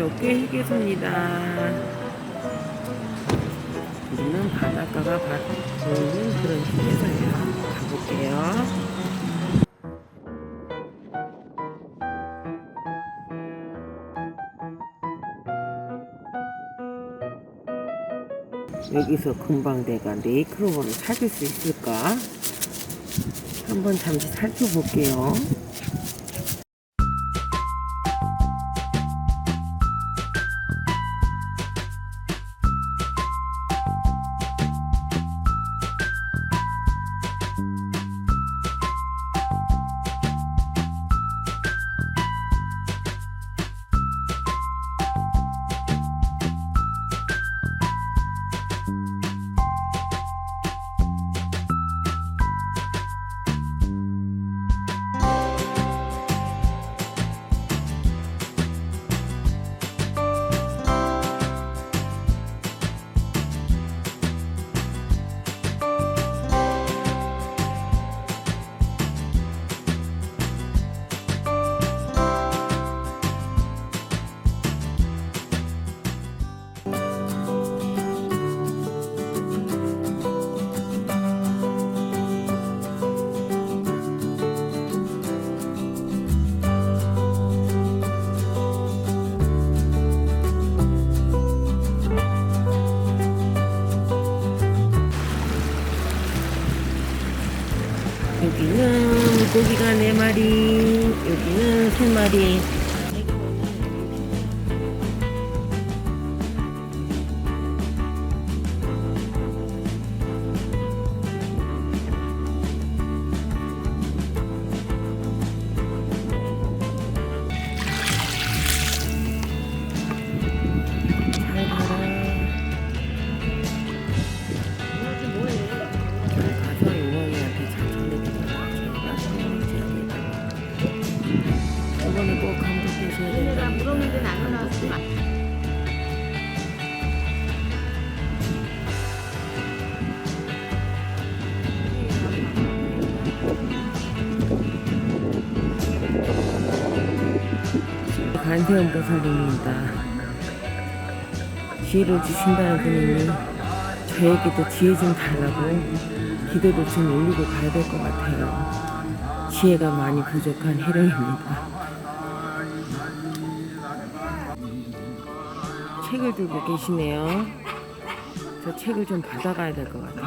어깨 휴게소입니다. 우리는 바닷가가 보이는 그런 휴게소예요. 가볼게요. 여기서 금방 내가 네이클로버를 찾을 수 있을까? 한번 잠시 살펴볼게요. 여기는 물고기가 네마리 여기는 세마리 이번에 꼭 감독해줘야 된다. 물었는데 나는 나왔어. 간세운 보살입니다. 기회를 주신다는 분이 저에게도 지혜 좀 달라고 기도를 좀 올리고 가야 될 것 같아요. 지혜가 많이 부족한 해령입니다. 책을 들고 계시네요. 저 책을 좀 받아가야 될 것 같아요.